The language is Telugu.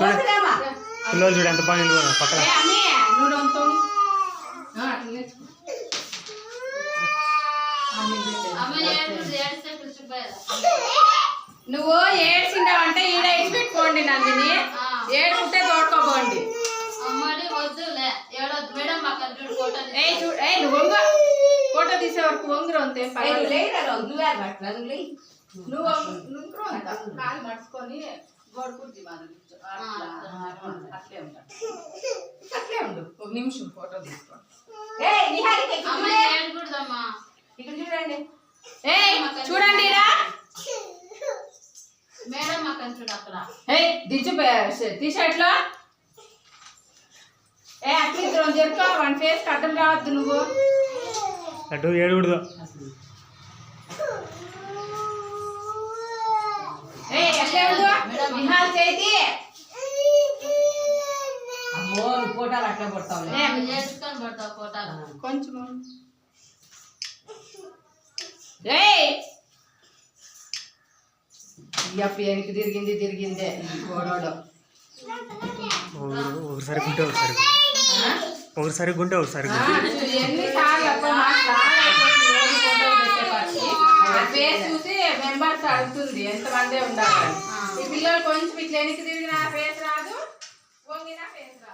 పోతులేమా పిల్లలు చూడు ఎంత బాగా నిలబడారు పక్కన. ఏ అమ్మి నువ్వు ఏడ్చిండావంటే ఈడ ఇచ్చి పెట్టుకోండి నందిని. ఏడుకుంటే తోడుకోబోండి చూడు ఫోటో తీసి. వరకు వంగురు అంతే నువ్వు నువ్వు వంగు- నువ్వు అంత కాలు మడుచుకొని అట్లా. ఉంటా అట్లే ఉండు. ఒక నిమిషం ఫోటో తీసుకో అమ్మ ఏడకూడదమ్మా ఇక్కడ చూడండి. ఏ చూడండి ఈడ. మేడం మాకు అని చూడు అక్కడ. ఏ దించు టీ షర్ట్లో ఏ అట్లా ఇద్దరు జరుకో వన్ ఫేస్ అడ్డం రావద్దు నువ్వు. అటు ఏడకూడదు ఏ ఎట్లా ఉండు నిహాల్ చేతి ఫోటోలు అట్లా పడతావు ఫోటోలు కొంచెం. పేరుకి తిరిగింది తిరిగిందే. గోడోడు ఒకసారి గుంటే ఒకసారి ఒకసారి గుంటే ఒకసారి ఫేస్ చూసి మెంబర్స్ అడుగుతుంది ఎంతమంది ఉండాలని. ఈ పిల్లలు కొంచెం ఇట్లా వెనక్కి తిరిగిన ఫేస్ రాదు వంగిన ఫేస్ రాదు.